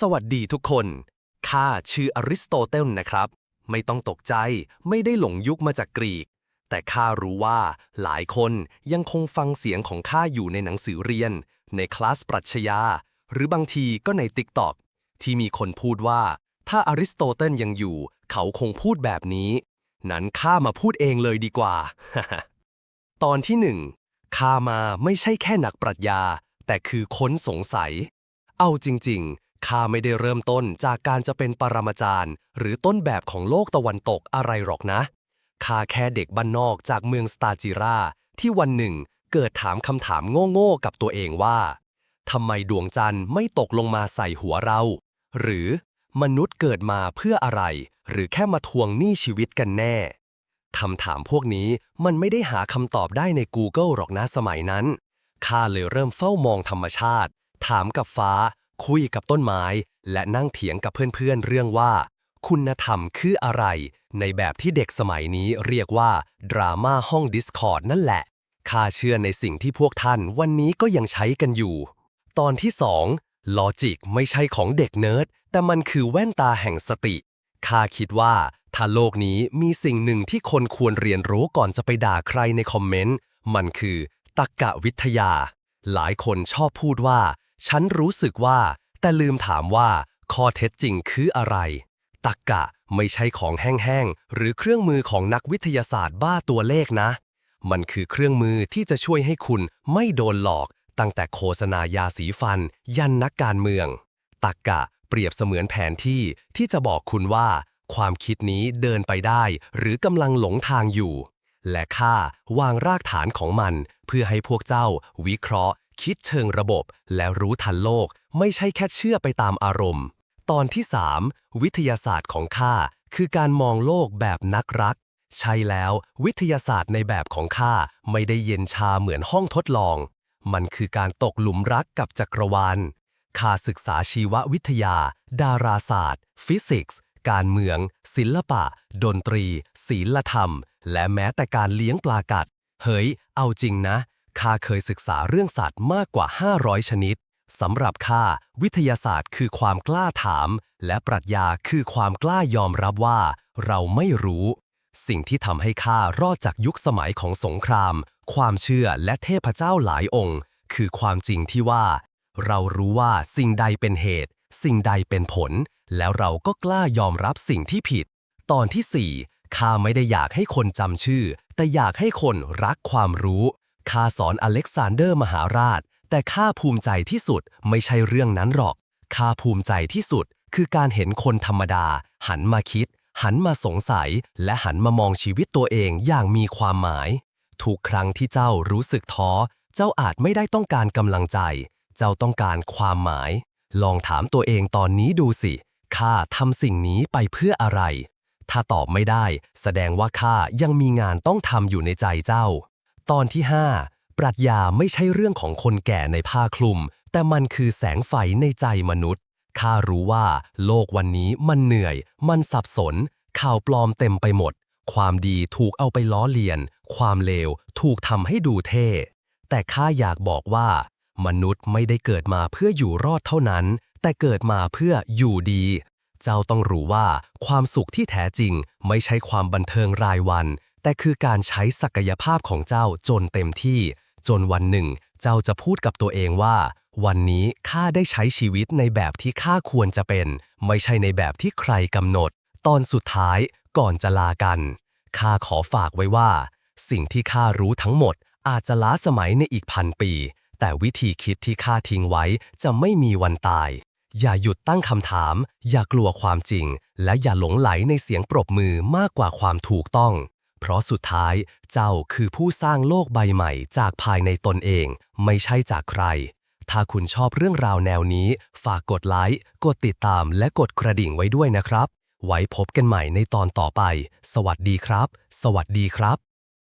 สวัสดีทุกคน ข้าชื่ออริสโตเติลนะครับ ไม่ต้องตกใจ ไม่ได้หลงยุคมาจากกรีก แต่ข้ารู้ว่าหลายคนยังคงฟังเสียงของข้าอยู่ในหนังสือเรียน ในคลาสปรัชญา หรือบางทีก็ในติ๊กต็อกที่มีคนพูดว่า ถ้าอริสโตเติลยังอยู่ เขาคงพูดแบบนี้ นั้นข้ามาพูดเองเลยดีกว่า ตอนที่หนึ่งข้ามาไม่ใช่แค่นักปรัชญา แต่คือค้นสงสัย เอาจริง ข้าไม่ได้เริ่มต้นจากการจะเป็นปรมาจารย์ หรือต้นแบบของโลกตะวันตกอะไรหรอกนะ ข้าแค่เด็กบ้านนอกจากเมืองสตาจิราที่วันหนึ่งเกิดถามคำถามโง่ๆกับตัวเองว่าทำไมดวงจันทร์ไม่ตกลงมาใส่หัวเรา หรือมนุษย์เกิดมาเพื่ออะไร หรือแค่มาทวงหนี้ชีวิตกันแน่คำถามพวกนี้มันไม่ได้หาคำตอบได้ใน Google หรอกนะสมัยนั้นข้าเลยเริ่มเฝ้ามองธรรมชาติ ถามกับฟ้า คุยกับต้นไม้ และนั่งเถียงกับเพื่อนๆเรื่องว่า คุณธรรมคืออะไร ในแบบที่เด็กสมัยนี้เรียกว่าดราม่าห้อง Discord นั่นแหละ ข้าเชื่อในสิ่งที่พวกท่านวันนี้ก็ยังใช้กันอยู่ ตอนที่ 2 ลอจิกไม่ใช่ของเด็กเนิร์ด แต่มันคือแว่นตาแห่งสติข้าคิดว่าถ้าโลกนี้มีสิ่งหนึ่งที่คนควรเรียนรู้ก่อนจะไปด่าใครในคอมเมนต์ มันคือตรรกะวิทยา หลายคนชอบพูดว่า ฉันรู้สึกว่า แต่ลืมถามว่า ข้อเท็จจริงคืออะไรตรรกะไม่ใช่ของแห้งๆ หรือเครื่องมือของนักวิทยาศาสตร์บ้าตัวเลขนะ มันคือเครื่องมือที่จะช่วยให้คุณไม่โดนหลอก ตั้งแต่โฆษณายาสีฟัน ยันนักการเมืองตรรกะเปรียบเสมือนแผนที่ที่จะบอกคุณว่า ความคิดนี้เดินไปได้ หรือกำลังหลงทางอยู่ และข้าวางรากฐานของมัน เพื่อให้พวกเจ้า วิเคราะห์ คิดเชิงระบบและรู้ทันโลก ไม่ใช่แค่เชื่อไปตามอารมณ์ ตอนที่ 3 วิทยาศาสตร์ของข้าคือการมองโลกแบบนักรัก ใช่แล้ววิทยาศาสตร์ในแบบของข้าไม่ได้เย็นชาเหมือนห้องทดลอง มันคือการตกหลุมรักกับจักรวาลข้าศึกษาชีววิทยา ดาราศาสตร์ ฟิสิกส์ การเมือง ศิลปะ ดนตรี ศีลธรรม และแม้แต่การเลี้ยงปลากัด เฮ้ย เอาจริงนะ ข้าเคยศึกษาเรื่องสัตว์มากกว่า 500 ชนิดสำหรับข้าวิทยาศาสตร์คือความกล้าถาม และปรัชญาคือความกล้ายอมรับว่า เราไม่รู้ สิ่งที่ทำให้ข้ารอดจากยุคสมัยของสงคราม ความเชื่อและเทพเจ้าหลายองค์ คือความจริงที่ว่า เรารู้ว่าสิ่งใดเป็นเหตุ สิ่งใดเป็นผล แล้วเราก็กล้ายอมรับสิ่งที่ผิด ตอนที่4ข้าไม่ได้อยากให้คนจำชื่อ แต่อยากให้คนรักความรู้ ข้าสอนอเล็กซานเดอร์มหาราช แต่ข้าภูมิใจที่สุดไม่ใช่เรื่องนั้นหรอกข้าภูมิใจที่สุดคือการเห็นคนธรรมดา หันมาคิด หันมาสงสัย และหันมามองชีวิตตัวเองอย่างมีความหมาย ทุกครั้งที่เจ้ารู้สึกท้อ เจ้าอาจไม่ได้ต้องการกำลังใจ เจ้าต้องการความหมาย ลองถามตัวเองตอนนี้ดูสิข้าทำสิ่งนี้ไปเพื่ออะไร ถ้าตอบไม่ได้ แสดงว่าข้ายังมีงานต้องทำอยู่ในใจเจ้า ตอนที่ 5 ปรัชญาไม่ใช่เรื่องของคนแก่ในผ้าคลุม แต่มันคือแสงไฟในใจมนุษย์ ข้ารู้ว่าโลกวันนี้มันเหนื่อย มันสับสน ข่าวปลอมเต็มไปหมด ความดีถูกเอาไปล้อเลียน ความเลวถูกทำให้ดูเท่ แต่ข้าอยากบอกว่า มนุษย์ไม่ได้เกิดมาเพื่ออยู่รอดเท่านั้น แต่เกิดมาเพื่ออยู่ดี เจ้าต้องรู้ว่าความสุขที่แท้จริง ไม่ใช่ความบันเทิงรายวัน แต่คือการใช้ศักยภาพของเจ้าจนเต็มที่ จนวันหนึ่ง เจ้าจะพูดกับตัวเองว่า วันนี้ข้าได้ใช้ชีวิตในแบบที่ข้าควรจะเป็น ไม่ใช่ในแบบที่ใครกำหนด ตอนสุดท้ายก่อนจะลากันข้าขอฝากไว้ว่า สิ่งที่ข้ารู้ทั้งหมด อาจจะล้าสมัยในอีกพันปี แต่วิธีคิดที่ข้าทิ้งไว้จะไม่มีวันตาย อย่าหยุดตั้งคำถาม อย่ากลัวความจริง และอย่าหลงไหลในเสียงปรบมือมากกว่าความถูกต้อง เพราะสุดท้ายเจ้าคือผู้สร้างโลกใบใหม่จากภายในตนเอง ไม่ใช่จากใคร ถ้าคุณชอบเรื่องราวแนวนี้ ฝากกดไลค์ กดติดตามและกดกระดิ่งไว้ด้วยนะครับ ไว้พบกันใหม่ในตอนต่อไป สวัสดีครับ สวัสดีครับ